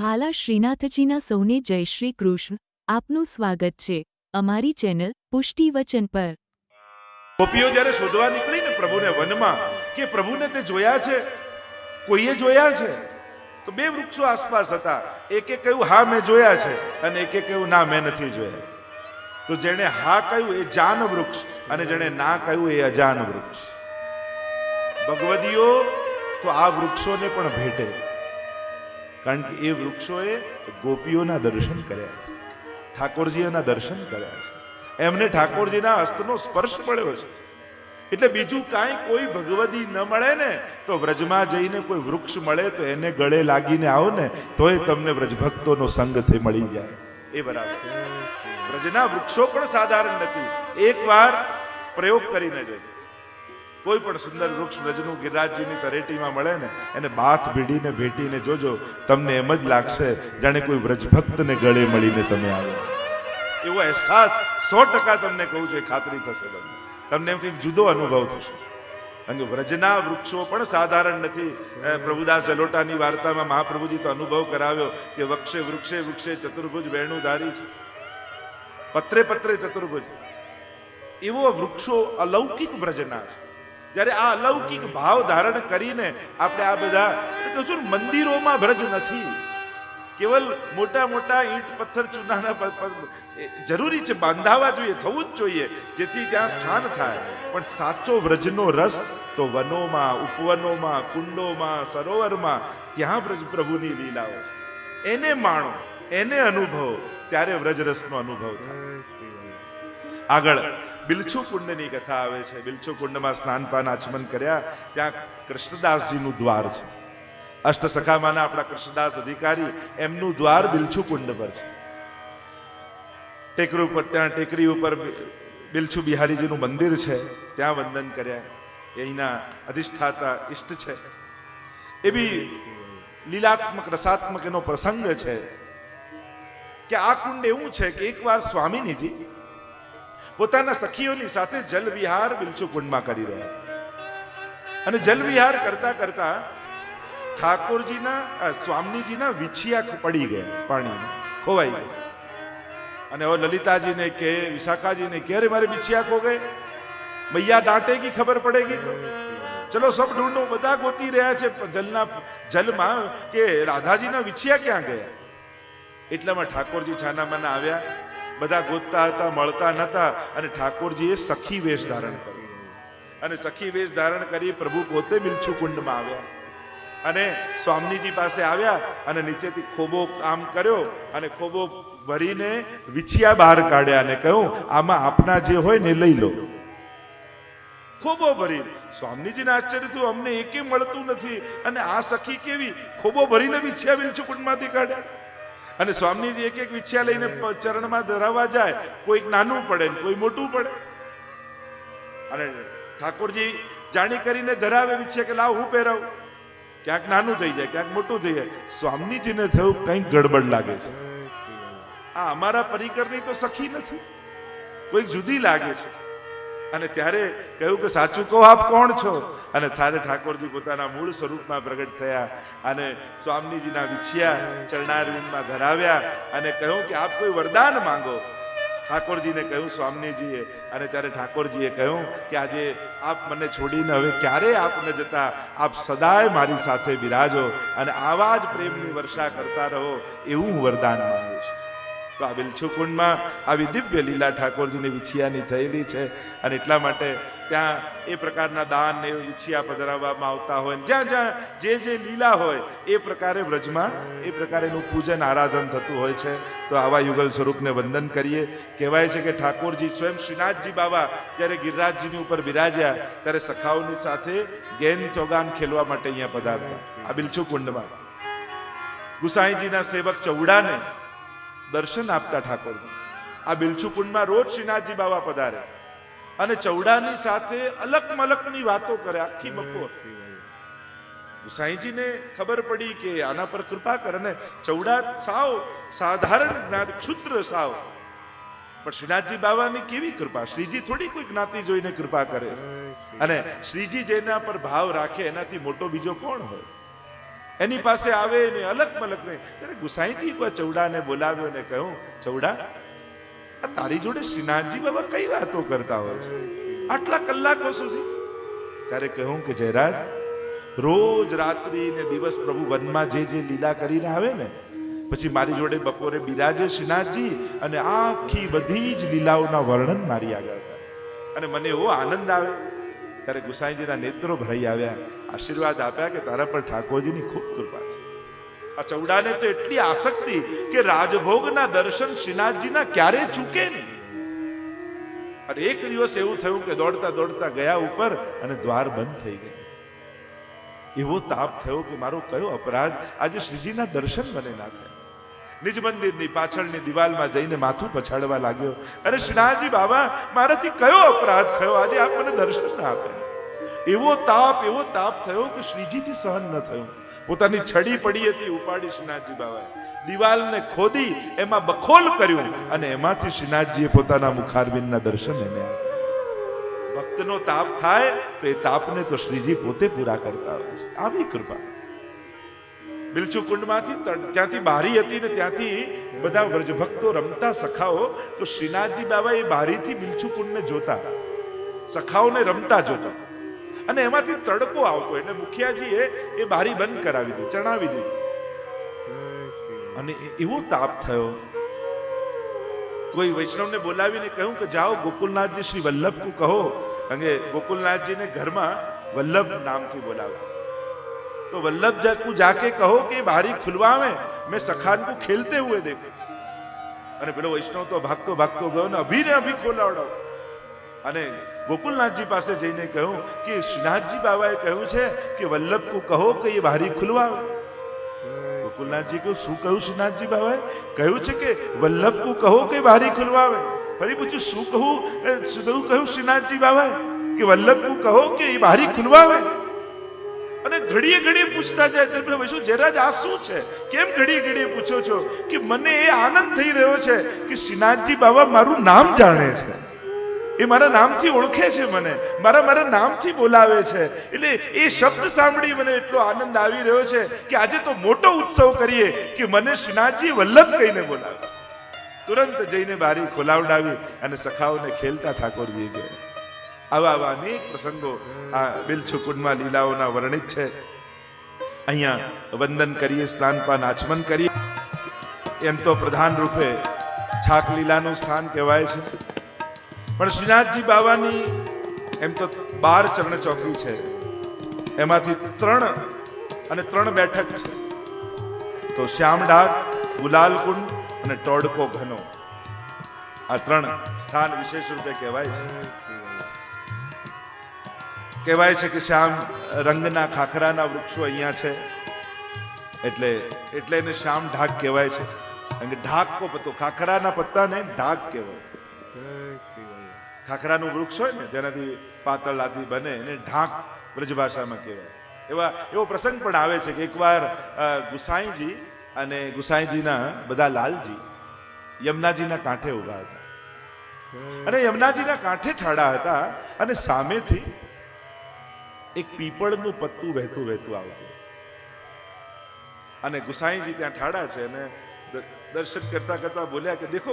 વહાલા શ્રીનાથજીના સૌને જય શ્રી કૃષ્ણ. આપનું સ્વાગત છે. અમારી ચેનલ પુષ્ટિ વચન પર. ગોપીઓ જ્યારે શોધવા નીકળી ને પ્રભુને વનમાં કે પ્રભુને તે જોયા છે? કોઈએ જોયા છે? તો બે વૃક્ષો આસપાસ હતા. એકે કહ્યું, હા, મેં જોયા છે. અને એકે કહ્યું, ના, મેં નથી જોયા. તો જેણે હા કહ્યું એ જાન વૃક્ષ અને જેણે ના કહ્યું એ અજાન વૃક્ષ. ભગવદીઓ તો આ વૃક્ષોને પણ ભેટે. કારણ કે એ વૃક્ષોએ ગોપીઓના દર્શન કર્યા છે ઠાકોરજીઓના દર્શન કર્યા છે. એમને ઠાકોરજીના હસ્તનો સ્પર્શ મળ્યો છે. એટલે બીજું કાંઈ કોઈ ભગવદી ન મળે ને તો વ્રજમાં જઈને કોઈ વૃક્ષ મળે તો એને ગળે લાગીને આવો ને તોય તમને વ્રજભક્તોનો સંગથી મળી જાય. એ બરાબર. વ્રજના વૃક્ષો પણ સાધારણ નથી. એકવાર પ્રયોગ કરીને જોજો. કોઈ પણ સુંદર વૃક્ષ વ્રજનું ગિરિરાજજીની તરેટીમાં મળે ને, એને બાથ ભીડીને ભેટીને જોજો, તમને એમ જ લાગશે જાણે કોઈ વ્રજભક્તને ગળે મળીને તમે આવો. એવો અહેસાસ સો ટકા તમને કહું છું ખાતરી થશે તમને. તમને એમ કંઈક જુદો અનુભવ થશે. કારણ વ્રજના વૃક્ષો પણ સાધારણ નથી. પ્રભુદાસ જલોટાની વાર્તામાં મહાપ્રભુજી તો અનુભવ કરાવ્યો કે વક્ષે વૃક્ષે વૃક્ષે ચતુર્ભુજ વેણુધારી છે. પત્રે પત્રે ચતુર્ભુજ. એવો વૃક્ષો અલૌકિક વ્રજના છે. જ્યારે આ અલૌકિક ભાવ ધારણ કરીને આપણે આ બધા કશું મંદિરોમાં વ્રજ નથી. કેવલ મોટા મોટા ઈંટ પથ્થર ચૂનાના જરૂરી છે બાંધાવા જોઈએ થવું જ જોઈએ જેથી ત્યાં સ્થાન થાય. પણ સાચો વ્રજનો રસ તો વનોમાં ઉપવનોમાં કુંડોમાં સરોવરમાં ત્યાં વ્રજ પ્રભુની લીલાઓ છે. એને માણો એને અનુભવ ત્યારે વ્રજરસનો અનુભવ થાય. આગળ. બિલછુ કુંડની કથા આવે છે. બિલછુ કુંડમાં સ્નાનપાન આચમન કર્યા. ત્યાં કૃષ્ણદાસજીનું દ્વાર છે. અષ્ટ સખામાના આપણા કૃષ્ણદાસ અધિકારી એમનું દ્વાર બિલછુ કુંડ પર છે. ટેકરી ઉપર, ત્યાં ટેકરી ઉપર બિલછુ બિહારીજીનું મંદિર છે. ત્યાં વંદન કર્યા. એના અધિષ્ઠાતા ઈષ્ટ છે. એ બી લીલાત્મક, રસાત્મક એનો પ્રસંગ છે કે આ કુંડ એવું છે કે એકવાર સ્વામિનીજી પોતાના સખીઓની સાથે જલવિહાર બિલચુકુંડમાં કરી રહ્યા. અને જલવિહાર કરતા કરતા ઠાકોરજીના સ્વામીજીના વિછિયા પડી ગયા પાણીમાં, ખોવાઈ ગયા. અને હવે લલિતાજીને કે, વિશાખાજીને કે, અરે, મારે બિછિયા ખો ગઈ? મૈયા ડાંટેગી ખબર પડેગી? ચલો, સબ ઢૂંઢો, બધા ગોતી રહ્યા છે જલના, જલમાં કે રાધાજીના વિછિયા ક્યાં ગયા? એટલામાં ઠાકોરજી છાનામાના આવ્યા. બધા ગોતતા હતા, મળતા નતા અને ઠાકોરજીએ સખી વેશ ધારણ કર્યો અને સખી વેશ ધારણ કરી પ્રભુ પોતે બિલછુ કુંડમાં આવ્યા. અને સ્વામીજી પાસે આવ્યા અને નીચેથી ખોબો આમ કર્યો અને ખોબો ભરીને વિછિયા બહાર કાઢ્યા અને કહ્યું, આમાં આપના જે હોય ને લઈ લો. ખોબો ભરી. સ્વામીજીને આશ્ચર્ય થયું, અમને એકે મળતું નથી. અને આ સખી કેવી? ખોબો ભરીને વિછ્યા બિલછુ કુંડમાંથી કાઢ્યા. અને સ્વામીજી એક એક વિછ્યા લઈને ચરણમાં ધરાવવા જાય, કોઈક નાનું પડે કોઈ મોટું પડે. અને ઠાકોરજી જાણી કરીને ધરાવે વિછે કે લાવ હું પહેરાવું. ક્યાંક નાનું થઈ જાય, ક્યાંક મોટું થઈ જાય. સ્વામીજીને થયું કંઈક ગડબડ લાગે છે. આ અમારા પરિકરની તો સખી નથી. કોઈક જુદી લાગે છે. અને ત્યારે કહ્યું કે સાચું કહો આપ કોણ છો? અને ત્યારે ઠાકોરજી પોતાના મૂળ સ્વરૂપમાં પ્રગટ થયા અને સ્વામીજીના વિછિયા ચરણારવિંદમાં ધરાવ્યા અને કહ્યું કે આપ કોઈ વરદાન માંગો. ઠાકોરજીને કહ્યું, સ્વામીજીએ, અને ત્યારે ઠાકોરજીએ કહ્યું કે આજે આપ મને છોડીને હવે ક્યારે આપ ન જતા? આપ સદાય મારી સાથે બિરાજો અને આવા જ પ્રેમની વર્ષા કરતા રહો એવું હું વરદાન માંગુ છું. તો આ બિલછુકુંડમાં આવી દિવ્ય લીલા ઠાકોરજીની વિછિયાની થયેલી છે અને એટલા માટે ત્યાં એ પ્રકારના દાન ને વિછિયા પધરાવવામાં આવતા હોય જ્યાં જ્યાં જે જે લીલા હોય એ પ્રકારે વ્રજમાં એ પ્રકારેનું પૂજન આરાધન થતું હોય છે. તો આવા યુગલ સ્વરૂપને વંદન કરીએ. કહેવાય છે કે ઠાકોરજી સ્વયં શ્રીનાથજી બાબા જ્યારે ગિરિરાજજીની ઉપર બિરાજ્યા ત્યારે સખાઓની સાથે ગેન ચોગાન ખેલવા માટે અહીંયા પધારતા. આ બિલછુકુંડમાં ગુસાઈજીના સેવક ચૌડાને દર્શન આપતા ઠાકોરનું આ બિલછુકુંડમાં રોજ શ્રીનાથજી બાબા પધારે. અને ચૌડાની સાથે અલગ મલકની વાતો કરે. આખી બપોર. સાંઈજીને ખબર પડી કે આના પર કૃપા કર અને ચૌડા સાવ સાધારણ જ્ઞાતિ ક્ષુદ્ર સાવ. પણ શ્રીનાથજી બાબાની કેવી કૃપા? શ્રીજી થોડી કોઈ જ્ઞાતિ જોઈને કૃપા કરે. અને શ્રીજી જેના પર ભાવ રાખે એનાથી મોટો બીજો કોણ હોય? એની પાસે આવે ને અલગ પલક નહીં. ત્યારે ગુસાઈથી એકવાર ચૌડાને બોલાવ્યો ને કહ્યું, ચૌડા, આ તારી જોડે શ્રીનાથજી બાબા કઈ વાતો કરતા હોય છે? આટલા કલાકો સુધી? ત્યારે કહ્યું કે, જયરાજ, રોજ રાત્રિ ને દિવસ પ્રભુ વનમાં જે જે લીલા કરીને આવે ને, પછી મારી જોડે બપોરે બિરાજે શ્રીનાથજી અને આખી બધી જ લીલાઓના વર્ણન મારી આગળ અને મને એવો આનંદ આવે. ત્યારે ગુસાઈજીના નેત્રો ભરાઈ આવ્યા. આશીર્વાદ આપ્યા કે તારા પર ઠાકોરજીની ખૂબ કૃપા છે. આ ચૌડાને તો એટલી આસક્તિ કે રાજભોગના દર્શન શ્રીનાથજીના ક્યારે ચૂકે નહીં. અને એક દિવસ એવું થયું કે દોડતા દોડતા ગયા ઉપર અને દ્વાર બંધ થઈ ગયું એવો તાપ થયો કે મારો કયો અપરાધ આજે શ્રીજીના દર્શન મને ના થયા. નિજ મંદિરની પાછળની દિવાલમાં જઈને માથું પછાડવા લાગ્યો. અરે શ્રીનાથજી બાબા, મારાથી કયો અપરાધ થયો? આજે આપ મને દર્શન ના આપે. એવો તાપ એવો તાપ થયો કે શ્રીજીથી સહન ન થયું. પોતાની છડી પડી હતી, ઉપાડી શ્રીનાથજી બાબાએ દિવાલને ખોદી, એમાં બખોલ કર્યું અને એમાંથી શ્રીનાથજીએ પોતાના મુખારબિંદના દર્શન એને ભક્તનો તાપ થાય તો એ તાપને તો શ્રીજી પોતે પૂરા કરતા હોય છે. આવી કૃપા. બિલચુ કુંડમાંથી ત્યાંથી બારી હતી ને ત્યાંથી બધા વ્રજભક્તો રમતા સખાઓ, તો શ્રીનાથજી બાબા એ બારીથી બિલચુ કુંડને જોતા. સખાઓને રમતા જોતા. અને એમાંથી તડકો આવતો એટલે મુખિયાજીએ એ બારી બંધ કરાવી દીધી, ચણાવી દીધી. અને એવો તાપ થયો. કોઈ વૈષ્ણવને બોલાવીને કહ્યું કે જાઓ ગોકુલનાથજી શ્રી વલ્લભ વલ્લભકું કહો. અંગે ગોકુલનાથજીને ઘરમાં વલ્લભ નામથી બોલાવો તો વલ્લભ જાકુ જાકે કહો કે બારી ખુલવાવે મેં સખાન કો ખેલતે હુએ દેખો. અને પેલો વૈષ્ણવ તો ભાગતો ભાગતો ગયો ને અભી ને અભી ખોલાવડો અને ગોકુલનાથજી પાસે જઈને કહ્યું કે શ્રીનાથજી બાબાએ કહ્યું છે કે વલ્લભ કો કહો કે એ બારી ખુલવાવે. ગોકુલનાથજી કહ્યું, શું કહ્યું શ્રીનાથજી બાબાએ કહ્યું છે કે વલ્લભ કો કહો કે બારી ખુલવાવે. ફરી પૂછ્યું, શું કહું? શું કહ્યું? શ્રીનાથજી બાબાએ કે વલ્લભ કો કહો કે એ બારી ખુલવાવે. અને ઘડીએ ઘડીએ પૂછતા જાય, ત્યારે વૈષ્ણવ, જયરાજ, આ શું છે? કેમ ઘડીએ ઘડીએ પૂછો છો? કે મને એ આનંદ થઈ રહ્યો છે કે શ્રીનાથજી બાબા મારું નામ જાણે છે. એ મારા નામથી ઓળખે છે મને. મારા મારા નામથી બોલાવે છે. એટલે એ શબ્દ સાંભળી મને એટલો આનંદ આવી રહ્યો છે કે આજે તો મોટો ઉત્સવ કરીએ કે મને શ્રીનાથજી વલ્લભ કહીને બોલાવે. તુરંત જઈને બારી ખોલાવડાવી અને સખાઓને ખેલતા ઠાકોરજી ગયા આવા આવા અનેક પ્રસંગો આ બિલછુકુંડમાં લીલાઓના વર્ણિત છે. અહીંયા વંદન કરીએ, સ્નાન પાન આચમન કરીએ. એમ તો પ્રધાન રૂપે છાક લીલાનું સ્થાન કહેવાય છે. પણ શ્રીનાથજી બાવાની એમ તો બાર ચરણ ચોકી છે. એમાંથી ત્રણ અને ત્રણ બેઠક છે. તો શ્યામડાગ ગુલાલકુંડ અને ટોડકો ઘનો. આ ત્રણ સ્થાન વિશેષ રૂપે કહેવાય છે. કહેવાય છે કે શ્યામ રંગના ખાખરાના વૃક્ષો અહીંયા છે. એટલે એટલે એને શ્યામ ઢાક કહેવાય છે. કારણ કે ઢાક પત્તો, ખાખરાના પત્તાને ઢાક કહેવાય. ખાખરાનું વૃક્ષ હોય ને, જેનાથી પાતળ લાદી બને એને ઢાંક બ્રજભાષામાં કહેવાય. એવા એવો પ્રસંગ પણ આવે છે કે એકવાર ગુસાઈજી અને ગુસાઈજીના બધા લાલજી યમુનાજીના કાંઠે ઊભા હતા. અને યમુનાજીના કાંઠે ઠાડા હતા અને સામેથી એક પીપળનું પત્તું વહેતું વહેતું આવતું. અને ગુસાઈજી ત્યાં ઠાડા છે અને દર્શન કરતા કરતા બોલ્યા કે, દેખો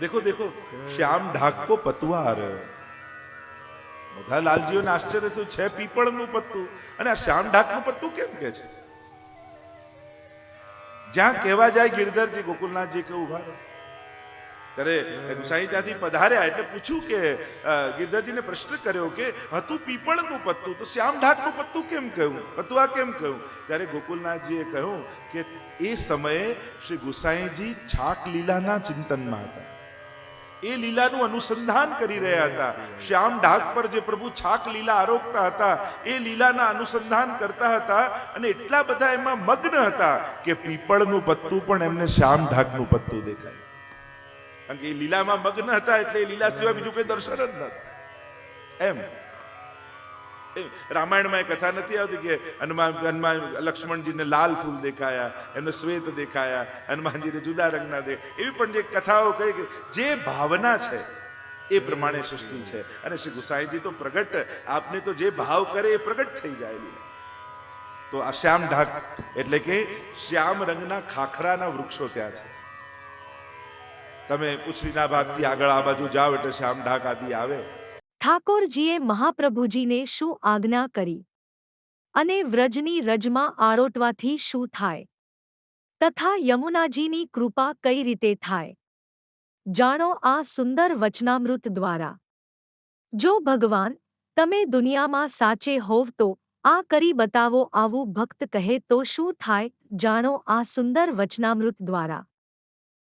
દેખો દેખો શ્યામ ઢાકો પતવા રહ્યો બધા લાલજીઓને આશ્ચર્ય થયું છે પીપળનું પત્તું અને આ શ્યામ ઢાકનું પત્તું કેમ કે છે? જ્યાં કહેવા જાય ગિરધરજી, ગોકુલનાથજી કે ઊભા ત્યારે ગુસાઈ ત્યાંથી પધાર્યા એટલે પૂછ્યું કે ગિરધરજીને પ્રશ્ન કર્યો કે, હતું પીપળનું પત્તું તો શ્યામ ઢાકનું પત્તું કેમ કહ્યું? પતુઆ કેમ કહ્યું? ત્યારે ગોકુલનાથજીએ કહ્યું કે, એ સમયે શ્રી ગુસાઈજી છાક લીલાના ચિંતનમાં હતા. એ લીલાનું અનુસંધાન કરી રહ્યા હતા. શ્યામ ઢાક પર જે પ્રભુ છાક લીલા આરોપતા હતા, એ લીલાના અનુસંધાન કરતા હતા અને એટલા બધા એમાં મગ્ન હતા કે પીપળનું પત્તું પણ એમને શ્યામ ઢાકનું પત્તું દેખાય. કારણ કે એ લીલામાં મગ્ન હતા એટલે એ લીલા સિવાય બીજું કોઈ દર્શન જ એમ એમ. રામાયણમાં એ કથા નથી આવતી કે હનુમાન હનુમાન લક્ષ્મણજીને લાલ ફૂલ દેખાયા, એમને શ્વેત દેખાયા, હનુમાનજીને જુદા રંગના દે, એવી પણ જે કથાઓ કહી કે જે ભાવના છે, એ પ્રમાણે સૃષ્ટિ છે. અને શ્રી ગુસાઈજી તો પ્રગટ, આપને તો જે ભાવ કરે એ પ્રગટ થઈ જાય લીલા તો આ શ્યામ ઢાક, એટલે કે શ્યામ રંગના ખાખરાના વૃક્ષો ત્યાં છે. તમે ઉછરીના ભાગથી આગળ આ બાજુ જાઓ એટલે શ્યામ ઢાક આદિ આવે. ઠાકોરજીએ મહાપ્રભુજીને શું આજ્ઞા કરી? અને વ્રજની રજમાં આરોટવાથી શું થાય? તથા યમુનાજીની કૃપા કઈ રીતે થાય? જાણો આ સુંદર વચનામૃત દ્વારા. જો ભગવાન, તમે દુનિયામાં સાચે હોવ તો આ કરી બતાવો આવું ભક્ત કહે તો શું થાય? જાણો આ સુંદર વચનામૃત દ્વારા.